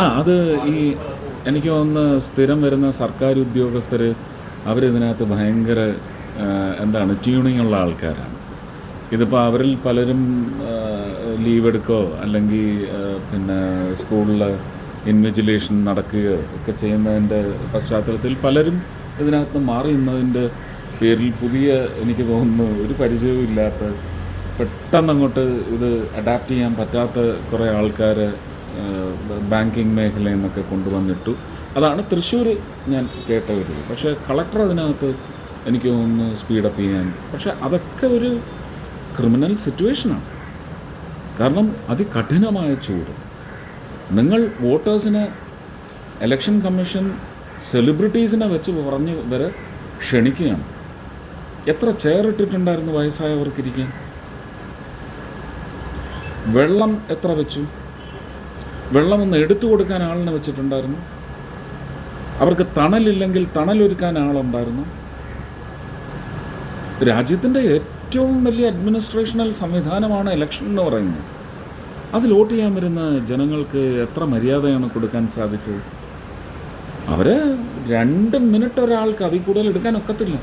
ആ അത് ഈ എനിക്ക് തോന്നുന്ന സ്ഥിരം വരുന്ന സർക്കാർ ഉദ്യോഗസ്ഥർ അവരിതിനകത്ത് ഭയങ്കര എന്താണ് ട്യൂണിങ് ഉള്ള ആൾക്കാരാണ്. ഇതിപ്പോൾ അവരിൽ പലരും ലീവ് എടുക്കുകയോ അല്ലെങ്കിൽ പിന്നെ സ്കൂളിൽ ഇൻവിജിലേഷൻ നടക്കുകയോ ഒക്കെ ചെയ്യുന്നതിന്റെ പശ്ചാത്തലത്തിൽ പലരും ഇതിനകത്ത് മാറി നിന്നതിന്റെ പേരിൽ പുതിയ എനിക്ക് തോന്നുന്നു ഒരു പരിചയവും ഇല്ലാത്ത പെട്ടെന്ന് അങ്ങോട്ട് ഇത് അഡാപ്റ്റ് ചെയ്യാൻ പറ്റാത്ത കുറേ ആൾക്കാർ ബാങ്കിങ് മേഖലയിൽ നിന്നൊക്കെ കൊണ്ടുവന്നിട്ടു. അതാണ് തൃശ്ശൂർ ഞാൻ കേട്ട ഒരു പക്ഷേ കളക്ടർ അതിനകത്ത് എനിക്ക് തോന്നുന്നു സ്പീഡപ്പ് ചെയ്യാൻ. പക്ഷേ അതൊക്കെ ഒരു ക്രിമിനൽ സിറ്റുവേഷനാണ് കാരണം അതികഠിനമായ ചൂട്. നിങ്ങൾ വോട്ടേഴ്സിനെ ഇലക്ഷൻ കമ്മീഷൻ സെലിബ്രിറ്റീസിനെ വെച്ച് പറഞ്ഞ് വരെ ക്ഷണിക്കുകയാണ്. എത്ര ചെയർ ഇട്ടിട്ടുണ്ടായിരുന്നു വയസ്സായവർക്കിരിക്കാൻ? വെള്ളം എത്ര വെച്ചു? വെള്ളം ഒന്ന് എടുത്തു കൊടുക്കാൻ ആളിനെ വെച്ചിട്ടുണ്ടായിരുന്നു. അവർക്ക് തണലില്ലെങ്കിൽ തണലൊരുക്കാൻ ആളുണ്ടായിരുന്നു. രാജ്യത്തിന്റെ ഏറ്റവും വലിയ അഡ്മിനിസ്ട്രേഷണൽ സംവിധാനമാണ് ഇലക്ഷൻ എന്ന് പറയുന്നത്. അതിൽ വോട്ട് ചെയ്യാൻ വരുന്ന ജനങ്ങൾക്ക് എത്ര മര്യാദയാണ് കൊടുക്കാൻ സാധിച്ചത്? അവർ രണ്ട് മിനിറ്റ് ഒരാൾക്ക് അതിൽ കൂടുതൽ എടുക്കാൻ ഒക്കത്തില്ല.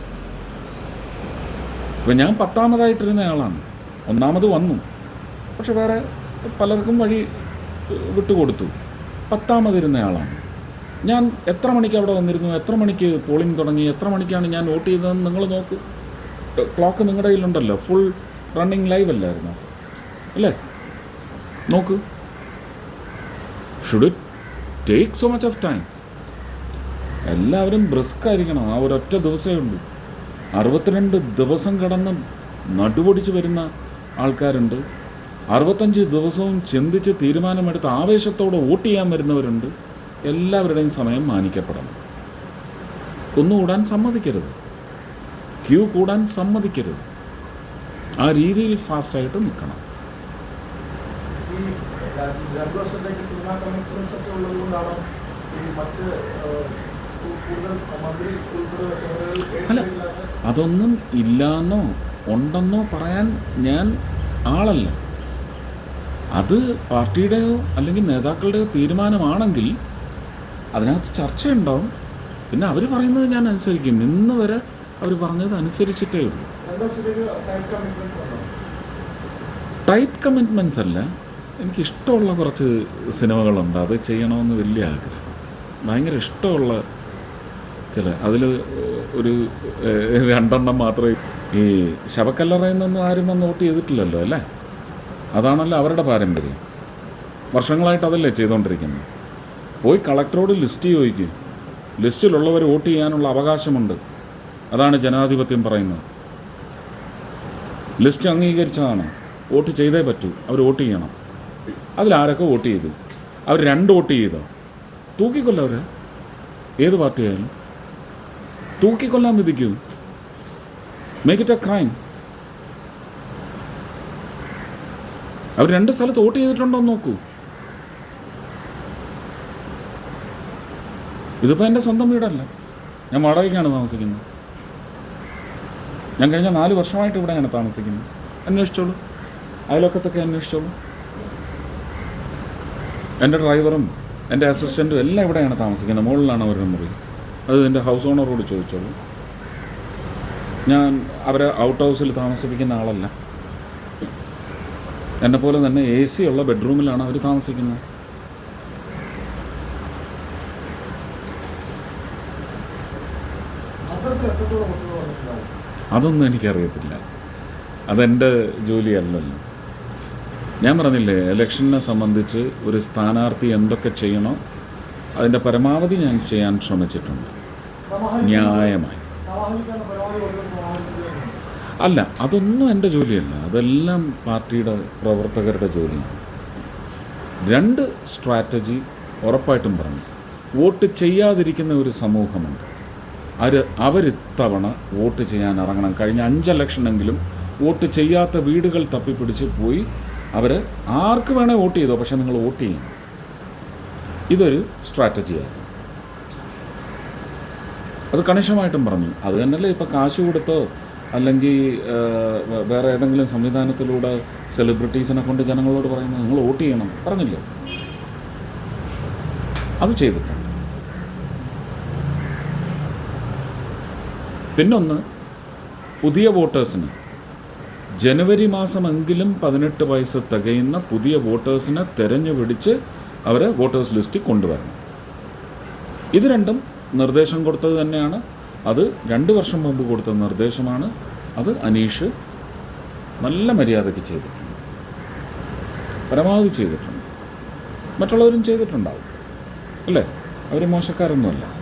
ഇപ്പം ഞാൻ പത്താമതായിട്ടിരുന്ന ആളാണ്. ഒന്നാമത് വന്നു. പക്ഷെ വേറെ പലർക്കും വഴി വിട്ടുകൊടുത്തു. പത്താമതിരുന്ന ആളാണ് ഞാൻ എത്ര മണിക്ക് അവിടെ വന്നിരുന്നു? എത്ര മണിക്ക് പോളിംഗ് തുടങ്ങി? എത്ര മണിക്കാണ് ഞാൻ വോട്ട് ചെയ്തതെന്ന് നിങ്ങൾ നോക്കൂ. ക്ലോക്ക് നിങ്ങളുടെ കയ്യിലുണ്ടല്ലോ. ഫുൾ റണ്ണിങ് ലൈവ് അല്ലായിരുന്നു അല്ലേ? നോക്ക്. Should it take so much of time എല്ലാവരും ബ്രിസ്ക് ആയിരിക്കണം. ആ ഒരൊറ്റ ദിവസമേ ഉള്ളൂ. അറുപത്തിരണ്ട് ദിവസം കടന്ന് നടുപൊടിച്ച് വരുന്ന ആൾക്കാരുണ്ട്. അറുപത്തഞ്ച് ദിവസവും ചിന്തിച്ച് തീരുമാനമെടുത്ത് ആവേശത്തോടെ വോട്ട് ചെയ്യാൻ വരുന്നവരുണ്ട്. എല്ലാവരുടെയും സമയം മാനിക്കപ്പെടണം. കുന്നുകൂടാൻ സമ്മതിക്കരുത്. ക്യൂ കൂടാൻ സമ്മതിക്കരുത്. ആ രീതിയിൽ ഫാസ്റ്റായിട്ട് നിൽക്കണം. അല്ല. അതൊന്നും ഇല്ലാന്നോ ഉണ്ടെന്നോ പറയാൻ ഞാൻ ആളല്ല. അത് പാർട്ടിയുടെയോ അല്ലെങ്കിൽ നേതാക്കളുടെയോ തീരുമാനമാണെങ്കിൽ അതിനകത്ത് ചർച്ചയുണ്ടാവും. പിന്നെ അവർ പറയുന്നത് ഞാൻ അനുസരിക്കും. ഇന്ന് വരെ അവർ പറഞ്ഞത് അനുസരിച്ചിട്ടേ ഉള്ളൂ. ടൈറ്റ് കമ്മിറ്റ്മെന്റ്സ് അല്ല. എനിക്കിഷ്ടമുള്ള കുറച്ച് സിനിമകളുണ്ട്. അത് ചെയ്യണമെന്ന് വലിയ ആഗ്രഹം. ഭയങ്കര ഇഷ്ടമുള്ള ചില അതിൽ ഒരു രണ്ടെണ്ണം മാത്രമേ ഈ ശവക്കല്ലറയിൽ നിന്നൊന്നും ആരും വന്ന് വോട്ട് ചെയ്തിട്ടില്ലല്ലോ അല്ലേ? അതാണല്ലോ അവരുടെ പാരമ്പര്യം. വർഷങ്ങളായിട്ട് അതല്ലേ ചെയ്തുകൊണ്ടിരിക്കുന്നത് പോയി കളക്ടറോട് ലിസ്റ്റ് ചോദിക്കും. ലിസ്റ്റിലുള്ളവർ വോട്ട് ചെയ്യാനുള്ള അവകാശമുണ്ട്. അതാണ് ജനാധിപത്യം പറയുന്നത്. ലിസ്റ്റ് അംഗീകരിച്ചതാണ്. വോട്ട് ചെയ്തേ പറ്റൂ. അവർ വോട്ട് ചെയ്യണം. അതിലാരൊക്കെ വോട്ട് ചെയ്തു? അവർ രണ്ട് വോട്ട് ചെയ്തോ? തൂക്കിക്കൊല്ല അവർ ഏത് പാർട്ടിയായാലും? തൂക്കിക്കൊല്ലാൻ വിധിക്കൂ. മേക്ക് ഇറ്റ് എ ക്രൈം അവർ രണ്ട് സ്ഥലത്ത് വോട്ട് ചെയ്തിട്ടുണ്ടോ എന്ന് നോക്കൂ. ഇതിപ്പോൾ എന്റെ സ്വന്തം വീടല്ല. ഞാൻ വാടകയ്ക്കാണ് താമസിക്കുന്നത്. ഞാൻ കഴിഞ്ഞ നാല് വർഷമായിട്ട് ഇവിടെയാണ് താമസിക്കുന്നത്. അന്വേഷിച്ചോളൂ. അയലൊക്കത്തൊക്കെ അന്വേഷിച്ചോളൂ. എന്റെ ഡ്രൈവറും എന്റെ അസിസ്റ്റന്റും എല്ലാം ഇവിടെയാണ് താമസിക്കുന്നത്. മുകളിലാണ് അവരുടെ മുറി. അത് എന്റെ ഹൗസ് ഓണറോട് ചോദിച്ചോളൂ. ഞാൻ അവരെ ഔട്ട് ഹൗസിൽ താമസിപ്പിക്കുന്ന ആളല്ല. എന്നെ പോലെ തന്നെ എ സി ഉള്ള ബെഡ്റൂമിലാണ് അവർ താമസിക്കുന്നത്. അതൊന്നും എനിക്കറിയത്തില്ല. അതെന്റെ ജോലിയല്ലല്ലോ ഞാൻ പറഞ്ഞില്ലേ ഇലക്ഷനെ സംബന്ധിച്ച് ഒരു സ്ഥാനാർത്ഥി എന്തൊക്കെ ചെയ്യണോ അതിന്റെ പരമാവധി ഞാൻ ചെയ്യാൻ ശ്രമിച്ചിട്ടുണ്ട്. ന്യായമായി. അല്ല അതൊന്നും എന്റെ ജോലിയല്ല. അതെല്ലാം പാർട്ടിയുടെ പ്രവർത്തകരുടെ ജോലിയാണ്. രണ്ട് സ്ട്രാറ്റജി ഉറപ്പായിട്ടും പറഞ്ഞു. വോട്ട് ചെയ്യാതിരിക്കുന്ന ഒരു സമൂഹമുണ്ട്. അവർ അവരിത്തവണ വോട്ട് ചെയ്യാൻ ഇറങ്ങണം. കഴിഞ്ഞ അഞ്ച് ഇലക്ഷനെങ്കിലും വോട്ട് ചെയ്യാത്ത വീടുകൾ തപ്പിപ്പിടിച്ച് പോയി അവർ ആർക്ക് വേണേൽ വോട്ട് ചെയ്തോ പക്ഷേ നിങ്ങൾ വോട്ട് ചെയ്യും ഇതൊരു സ്ട്രാറ്റജിയായിരുന്നു. അത് കണിശമായിട്ടും പറഞ്ഞു. അത് തന്നെയല്ലേ ഇപ്പോൾ കാശ് കൊടുത്തോ അല്ലെങ്കിൽ വേറെ ഏതെങ്കിലും സംവിധാനത്തിലൂടെ സെലിബ്രിറ്റീസിനെ കൊണ്ട് ജനങ്ങളോട് പറയുന്നത് നിങ്ങൾ വോട്ട് ചെയ്യണം. പറഞ്ഞില്ലേ? അത് ചെയ്തിട്ടുണ്ട്. പിന്നൊന്ന് പുതിയ വോട്ടേഴ്സിന്. ജനുവരി മാസമെങ്കിലും പതിനെട്ട് വയസ്സ് തികയുന്ന പുതിയ വോട്ടേഴ്സിനെ തെരഞ്ഞു പിടിച്ച് അവരെ വോട്ടേഴ്സ് ലിസ്റ്റിൽ കൊണ്ടുവരണം. ഇത് രണ്ടും നിർദ്ദേശം കൊടുത്തത് തന്നെയാണ്. അത് രണ്ട് വർഷം മുമ്പ് കൊടുത്ത നിർദ്ദേശമാണ്. അത് അനീഷ് നല്ല മര്യാദയ്ക്ക് ചെയ്തിട്ടുണ്ട്. പരമാവധി ചെയ്തിട്ടുണ്ട്. മറ്റുള്ളവരും ചെയ്തിട്ടുണ്ടാവും. അല്ലേ? അവർ മോശക്കാരൊന്നുമല്ല.